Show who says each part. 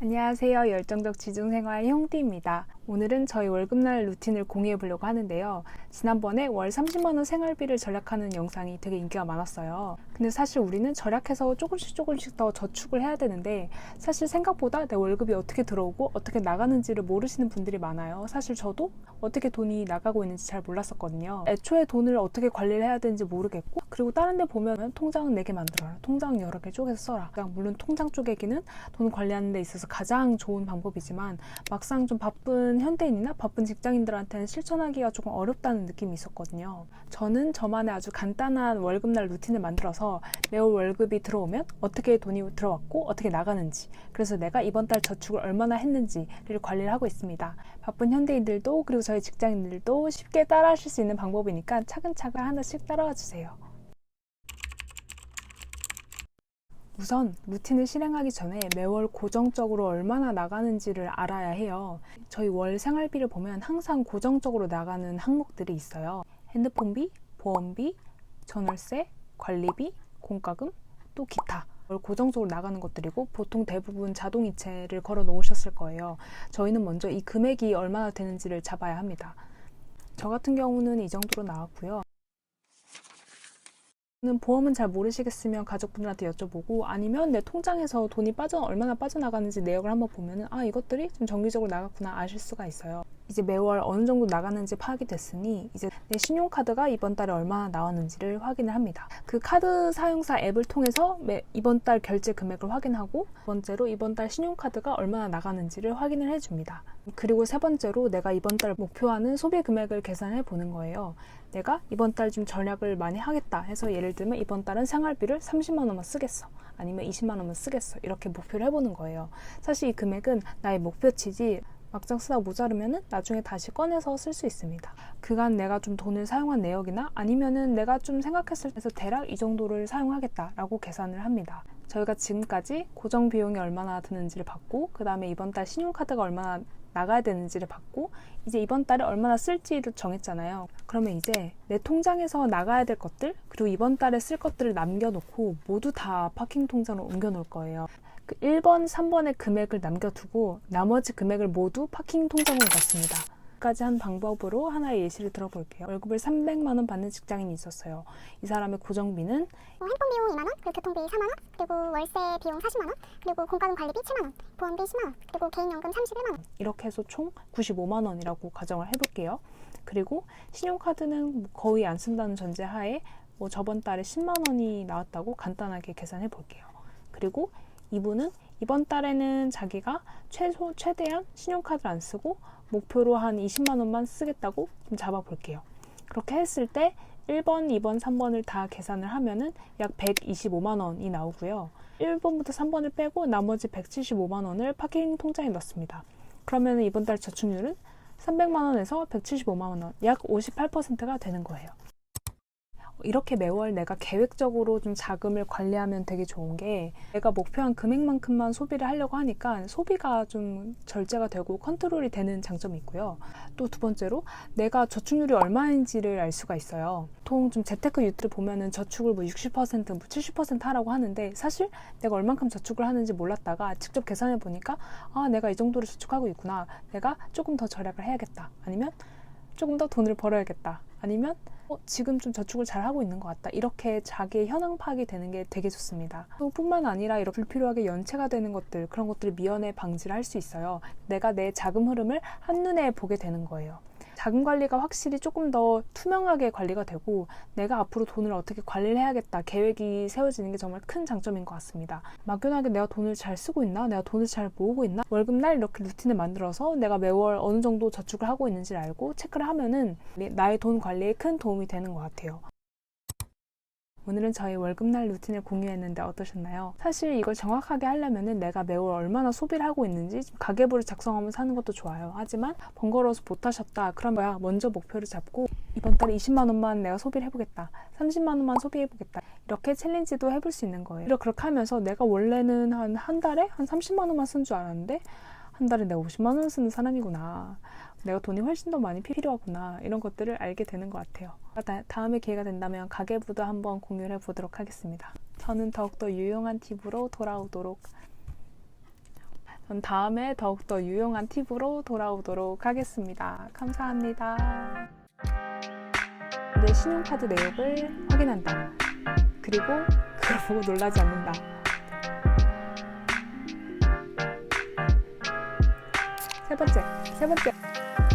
Speaker 1: 안녕하세요. 열정적 지중생활 형띠입니다. 오늘은 저희 월급날 루틴을 공유해 보려고 하는데요. 지난번에 월 30만원 생활비를 절약하는 영상이 되게 인기가 많았어요. 근데 사실 우리는 절약해서 조금씩 조금씩 더 저축을 해야 되는데 사실 생각보다 내 월급이 어떻게 들어오고 어떻게 나가는지를 모르시는 분들이 많아요. 사실 저도 어떻게 돈이 나가고 있는지 잘 몰랐었거든요. 애초에 돈을 어떻게 관리를 해야 되는지 모르겠고 그리고 다른 데 보면 통장은 4개 만들어라. 통장 여러 개 쪼개서 써라. 그냥 물론 통장 쪼개기는 돈 관리하는 데 있어서 가장 좋은 방법이지만 막상 좀 바쁜 현대인이나 바쁜 직장인들한테는 실천하기가 조금 어렵다는 느낌이 있었거든요. 저는 저만의 아주 간단한 월급날 루틴을 만들어서 매월 월급이 들어오면 어떻게 돈이 들어왔고 어떻게 나가는지 그래서 내가 이번 달 저축을 얼마나 했는지를 관리를 하고 있습니다. 바쁜 현대인들도 그리고 저희 직장인들도 쉽게 따라 하실 수 있는 방법이니까 차근차근 하나씩 따라와 주세요. 우선 루틴을 실행하기 전에 매월 고정적으로 얼마나 나가는지를 알아야 해요. 저희 월 생활비를 보면 항상 고정적으로 나가는 항목들이 있어요. 핸드폰비, 보험비, 전월세, 관리비, 공과금, 또 기타. 월 고정적으로 나가는 것들이고 보통 대부분 자동이체를 걸어 놓으셨을 거예요. 저희는 먼저 이 금액이 얼마나 되는지를 잡아야 합니다. 저 같은 경우는 이 정도로 나왔고요. 는 보험은 잘 모르시겠으면 가족분들한테 여쭤보고 아니면 내 통장에서 돈이 빠져 얼마나 빠져나가는지 내역을 한번 보면은 아 이것들이 좀 정기적으로 나갔구나 아실 수가 있어요. 이제 매월 어느 정도 나가는지 파악이 됐으니 이제 내 신용카드가 이번 달에 얼마나 나왔는지를 확인을 합니다. 그 카드 사용사 앱을 통해서 매, 이번 달 결제 금액을 확인하고 두 번째로 이번 달 신용카드가 얼마나 나가는지를 확인을 해줍니다. 그리고 세 번째로 내가 이번 달 목표하는 소비 금액을 계산해 보는 거예요. 내가 이번 달 좀 절약을 많이 하겠다 해서 예를 들면 이번 달은 생활비를 30만 원만 쓰겠어. 아니면 20만 원만 쓰겠어. 이렇게 목표를 해보는 거예요. 사실 이 금액은 나의 목표치지 막상 쓰다 모자르면은 나중에 다시 꺼내서 쓸 수 있습니다. 그간 내가 좀 돈을 사용한 내역이나 아니면은 내가 좀 생각했을 때서 대략 이 정도를 사용하겠다라고 계산을 합니다. 저희가 지금까지 고정 비용이 얼마나 드는지를 받고 그 다음에 이번 달 신용카드가 얼마나 나가야 되는지를 받고 이제 이번 달에 얼마나 쓸지를 정했잖아요. 그러면 이제 내 통장에서 나가야 될 것들 그리고 이번 달에 쓸 것들을 남겨놓고 모두 다 파킹 통장으로 옮겨놓을 거예요. 그 1번, 3번의 금액을 남겨두고 나머지 금액을 모두 파킹 통장으로 넣습니다. 까지 한 방법으로 하나의 예시를 들어볼게요. 월급을 300만 원 받는 직장인이 있었어요. 이 사람의 고정비는
Speaker 2: 뭐 핸폰 비용 2만 원, 그리고 교통비 4만 원, 그리고 월세 비용 40만 원, 그리고 공과금 관리비 7만 원, 보험비 10만 원, 그리고 개인연금 31만 원.
Speaker 1: 이렇게 해서 총 95만 원이라고 가정을 해볼게요. 그리고 신용카드는 뭐 거의 안 쓴다는 전제하에 뭐 저번 달에 10만 원이 나왔다고 간단하게 계산해 볼게요. 그리고 이분은 이번 달에는 자기가 최소 최대한 신용카드를 안 쓰고 목표로 한 20만 원만 쓰겠다고 좀 잡아볼게요. 그렇게 했을 때 1번, 2번, 3번을 다 계산을 하면은 약 125만 원이 나오고요. 1번부터 3번을 빼고 나머지 175만 원을 파킹 통장에 넣습니다. 그러면 이번 달 저축률은 300만 원에서 175만 원, 약 58%가 되는 거예요. 이렇게 매월 내가 계획적으로 좀 자금을 관리하면 되게 좋은 게 내가 목표한 금액만큼만 소비를 하려고 하니까 소비가 좀 절제가 되고 컨트롤이 되는 장점이 있고요. 또 두 번째로 내가 저축률이 얼마인지를 알 수가 있어요. 보통 좀 재테크 유튜브 보면은 저축을 뭐 60%, 뭐 70% 하라고 하는데 사실 내가 얼만큼 저축을 하는지 몰랐다가 직접 계산해 보니까 아, 내가 이 정도로 저축하고 있구나. 내가 조금 더 절약을 해야겠다. 아니면 조금 더 돈을 벌어야겠다. 아니면 어, 지금 좀 저축을 잘 하고 있는 것 같다. 이렇게 자기의 현황 파악이 되는 게 되게 좋습니다. 또 뿐만 아니라 이렇게 불필요하게 연체가 되는 것들, 그런 것들을 미연에 방지를 할 수 있어요. 내가 내 자금 흐름을 한눈에 보게 되는 거예요. 자금 관리가 확실히 조금 더 투명하게 관리가 되고 내가 앞으로 돈을 어떻게 관리를 해야겠다 계획이 세워지는 게 정말 큰 장점인 것 같습니다. 막연하게 내가 돈을 잘 쓰고 있나? 내가 돈을 잘 모으고 있나? 월급날 이렇게 루틴을 만들어서 내가 매월 어느 정도 저축을 하고 있는지를 알고 체크를 하면은 나의 돈 관리에 큰 도움이 되는 것 같아요. 오늘은 저희 월급날 루틴을 공유했는데 어떠셨나요? 사실 이걸 정확하게 하려면은 내가 매월 얼마나 소비를 하고 있는지 가계부를 작성하면서 하는 것도 좋아요. 하지만 번거로워서 못하셨다. 뭐야? 먼저 목표를 잡고 이번 달에 20만 원만 내가 소비를 해보겠다. 30만 원만 소비해보겠다. 이렇게 챌린지도 해볼 수 있는 거예요. 이렇게 하면서 내가 원래는 한 한 달에 한 30만 원만 쓴 줄 알았는데 한 달에 내가 50만 원 쓰는 사람이구나. 내가 돈이 훨씬 더 많이 필요하구나 이런 것들을 알게 되는 것 같아요. 다, 다음에 기회가 된다면 가계부도 한번 공유를 해보도록 하겠습니다. 저는 더욱더 유용한 팁으로 돌아오도록 전 다음에 더욱더 유용한 팁으로 돌아오도록 하겠습니다. 감사합니다. 내 신용카드 내역을 확인한다. 그리고 그걸 보고 놀라지 않는다. 세 번째, 세 번째.